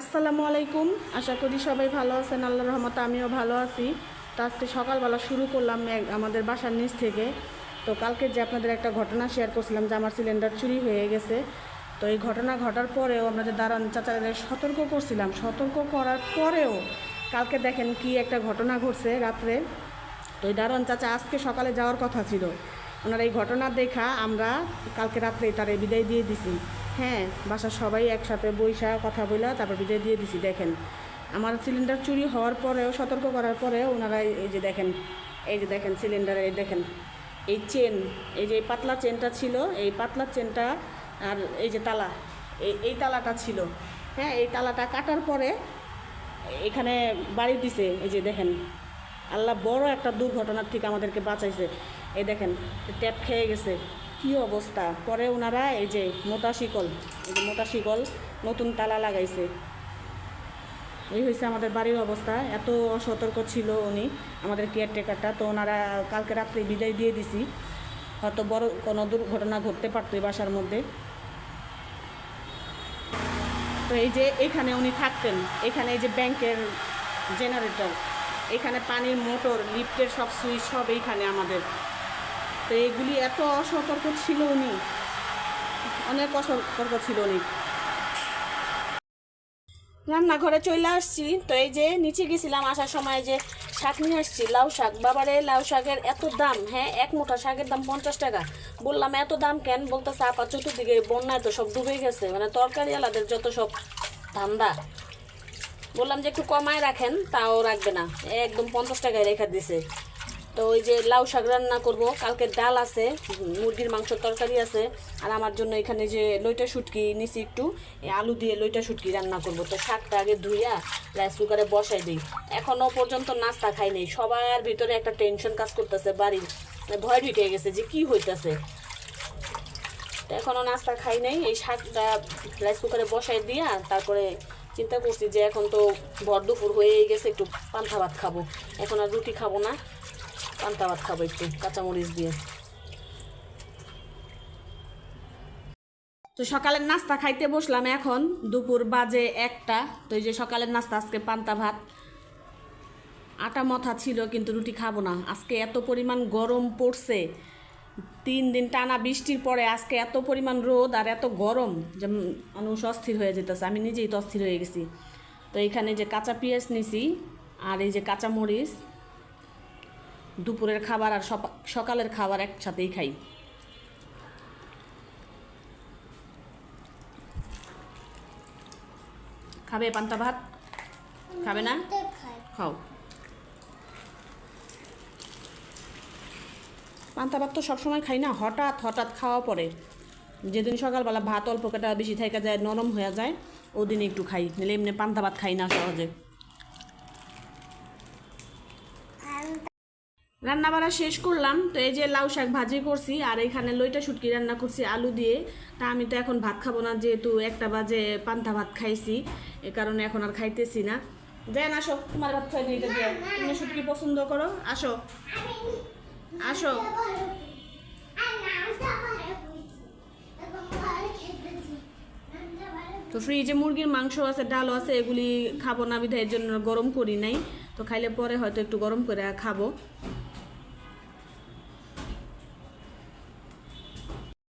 আসসালামু আলাইকুম। আশা করি সবাই ভালো আছেন। আল্লাহ রহমতে আমিও ভালো আছি। তো আজকে সকালবেলা শুরু করলাম আমাদের বাসার নিচ থেকে। তো কালকে যে আপনাদের একটা ঘটনা শেয়ার করছিলাম যে আমার সিলিন্ডার চুরি হয়ে গেছে। তো এই ঘটনা ঘটার পরেও আপনাদের দাঁড়ান চাচাদের সতর্ক করছিলাম, সতর্ক করার পরেও কালকে দেখেন কি একটা ঘটনা ঘটছে রাত্রে। তো এই দারোয়ান চাচা আজকে সকালে যাওয়ার কথা ছিল। ওনার এই ঘটনা দেখা আমরা কালকে রাত্রে তারে বিদায় দিয়ে দিছি। হ্যাঁ বাসার সবাই একসাথে বৈশা কথা বইলা তারপর বিদায় দিয়ে দিছি, দেখেন। আমার সিলিন্ডার চুরি হওয়ার পরেও, সতর্ক করার পরেও ওনারা এই- যে দেখেন, এই যে দেখেন সিলিন্ডারে এই দেখেন, এই চেন এই যে পাতলা চেনটা ছিল, এই পাতলা চেনটা আর এই যে তালা, এই এই তালাটা ছিল। হ্যাঁ এই তালাটা কাটার পরে এখানে বাড়ি দিছে, এই যে দেখেন। আল্লাহ বড় একটা দুর্ঘটনার থেকে আমাদেরকে বাঁচাইছে। এই দেখেন, ট্যাপ খেয়ে গেছে। কি অবস্থা? পরে ওনারা এই যে মোটা শিকল, এই যে মোটা শিকল নতুন তালা লাগাইছে। এই হয়েছে আমাদের বাড়ির অবস্থা। এত অসতর্ক ছিল উনি, আমাদের কেয়ারটেকারটা তো ওনারা কালকে রাত্রে বিদায় দিয়ে দিছি। হয়তো বড় কোনো দুর্ঘটনা ঘটতে পারতো এই বাসার মধ্যে। তো এই যে এখানে উনি থাকতেন, এখানে এই যে ব্যাংকের জেনারেটর এখানে পানির মোটর লিফটের সব সুইচ সব এইখানে আমাদের। তো এগুলি এত অসতর্ক ছিল উনি। অনেক অসতর্ক ছিল উনি। রান্নাঘরে চলে আসছি। তো এই যে নিচে গেছিলাম আসার সময় যে শাক নিয়ে আসছি, লাউ শাক। বাবারে, লাউ শাকের এত দাম হ্যাঁ? এক মুঠা শাকের দাম পঞ্চাশ টাকা। বললাম, এত দাম কেন? বলতেছে, আপা, চতুর্দিকে বন্যায় তো সব ডুবে গেছে। মানে তরকারি আলাদের যত সব ধান্দা। বললাম যে, একটু কমায় রাখেন, তাও রাখবে না। একদম পঞ্চাশ টাকায় রেখে দিছে। তো ওই যে লাউ শাক রান্না করব। কালকে ডাল আছে, মুরগির মাংসের তরকারি আছে, আর আমার জন্য এখানে যে লইটা শুটকি নিছি একটু আলু দিয়ে লইটা শুটকি রান্না করব। তো শাকটা আগে ধুইয়া রাইস কুকারে বসাই দিই। এখনও পর্যন্ত নাস্তা খাই নেই। সবার ভিতরে একটা টেনশন কাজ করতেছে বাড়ির। ভয় ঢুকে গেছে যে কি হইতাছে। তো এখনও নাস্তা খাই নাই। এই শাকটা রাইস কুকারে বসাই দিয়া তারপরে চিন্তা করছি যে এখন তো ভর দুপুর হয়েই গেছে, একটু পান্থা ভাত খাব। এখন আর রুটি খাব না। পান্তা ভাত খাব একটু, কাঁচামরিচ দিয়ে। তো সকালের নাস্তা খাইতে বসলাম এখন, দুপুর বাজে একটা, তো এই যে সকালের নাস্তা, আজকে পান্তা ভাত। আটা মথা ছিল, কিন্তু রুটি খাব না। আজকে এত পরিমাণ গরম পড়ছে, তিন দিন টানা বৃষ্টির পরে আজকে এত পরিমাণ রোদ আর এত গরম যে মানুষ অস্থির হয়ে যেতেছে। আমি নিজেই তো অস্থির হয়ে গেছি। তো এখানে যে কাঁচা পেঁয়াজ নিছি, আর এই যে কাঁচা মরিচ দুপুরের খাবার আর সকালের খাবার একসাথেই খাই। খাবে পান্তা ভাত? খাবে না? খাও। পান্তা ভাত তো সবসময় খাই না হঠাৎ হঠাৎ খাওয়া পরে। যেদিন সকালবেলা ভাত অল্প কাটা বেশি থাকা যায় নরম হয়ে যায় ওদিন একটু খাই নাহলে এমনি পান্তা ভাত খাই না সহজে। রান্না বাড়া শেষ করলাম, তো এই যে লাউ শাক ভাজি করছি, আর এখানে লইটা শুটকি রান্না করছি আলু দিয়ে। তা আমি তো এখন ভাত খাব না, যেহেতু একটা বাজে পান্তা ভাত খাইছি, এ কারণে এখন আর খাইতেছি না। দেন আসো, তোমার ভাত খাই নিতে দিয়ে। তুমি শুটকি পছন্দ করো, আসো। আসো। তো ফ্রিজে মুরগির মাংস আছে, ডালও আছে, এগুলি খাব না বিধায়ের জন্য গরম করি নাই। তো খাইলে পরে হয়তো একটু গরম করে খাব।